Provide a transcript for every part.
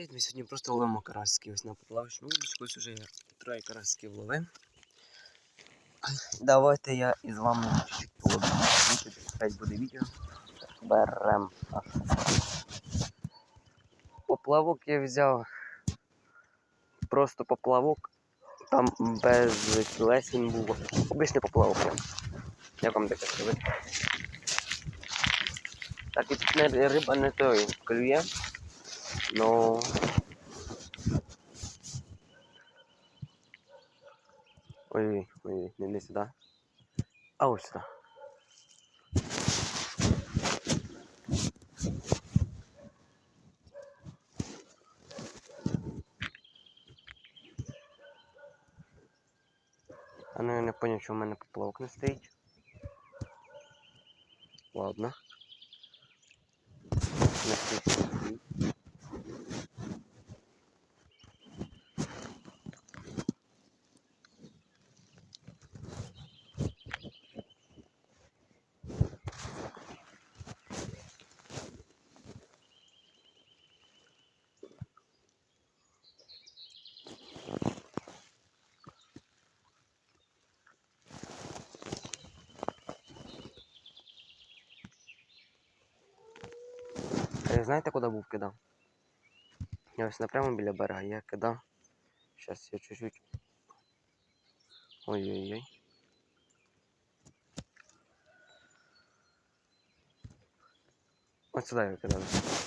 привіт! Ми сьогодні просто ловимо карасики ось на поплавочну удочку. Ось уже я троє карасиків ловив. Давайте я із вами чуть-чуть половлю. Опять буде відео. Берем. Поплавок я взяв. Просто поплавок. Там без лесінь був. Обичний поплавок. Як вам таке сказати? Так і тут риба не той клює. Ну. Ой, ой, не, не сюди. А ось сюди. А ну я не поняв, що в мене поплавок не стоїть. Ладно. Не стоїть, стоїть. Е, Знаєте, куди був кидав? Я ось напрямо біля берега, я кидав. Зараз я чуть-чуть. Ой-ой-ой. Ось сюди я кидав.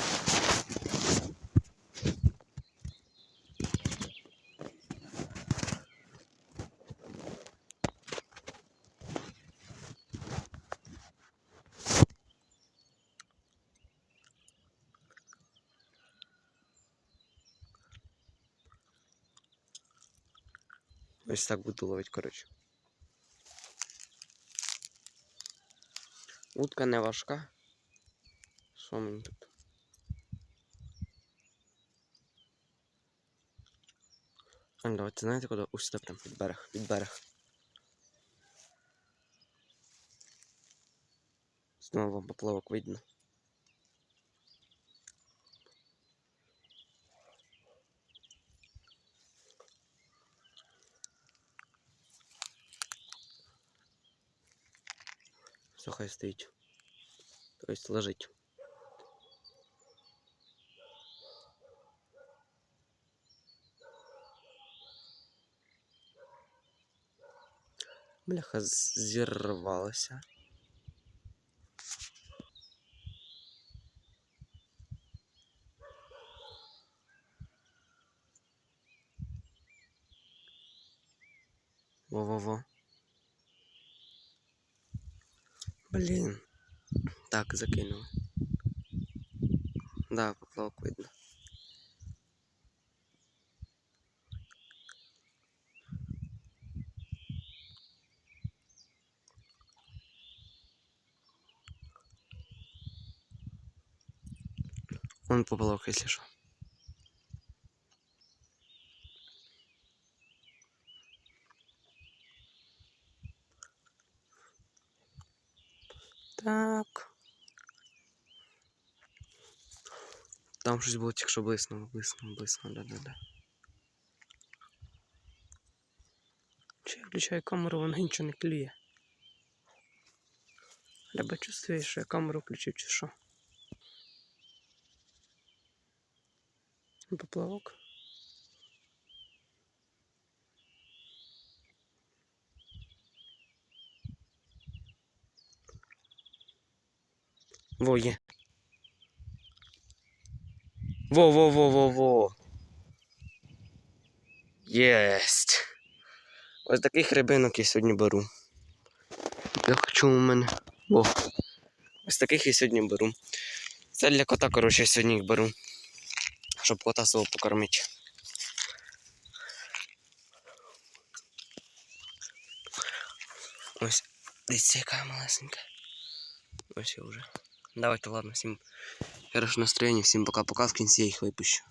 Ось так буду ловити, коротше. Утка не важка. Що мені тут? Ну, давайте знаєте куди? Ось сюди прям під берег, під берег. Знову вам поплавок видно. Все хай стоїть. Тобто лежить. Бляха зірвалася. Во-во-во. Блін. Так, закинули. Да, поплавок видно. Он поплавок, если что. Так. Там щось було тільки що блиснуло, блиснуло, блиснуло, да-да-да. Чи я включаю камеру, вона нічого не клює. Треба чувствує, що я камеру включив чи що. Поплавок. Во, є. Во, во, во, во, во. Єсть. Ось таких рибинок я сьогодні беру. Я хочу у мене. Во. Ось таких я сьогодні беру. Це для кота, коротше, я сьогодні їх беру. Щоб кота свого покормити. Ось. Дивіться, яка малесенька. Ось я вже. Давайте, ладно, всім хорошего настроения, всім пока-пока, в кінці я їх випущу.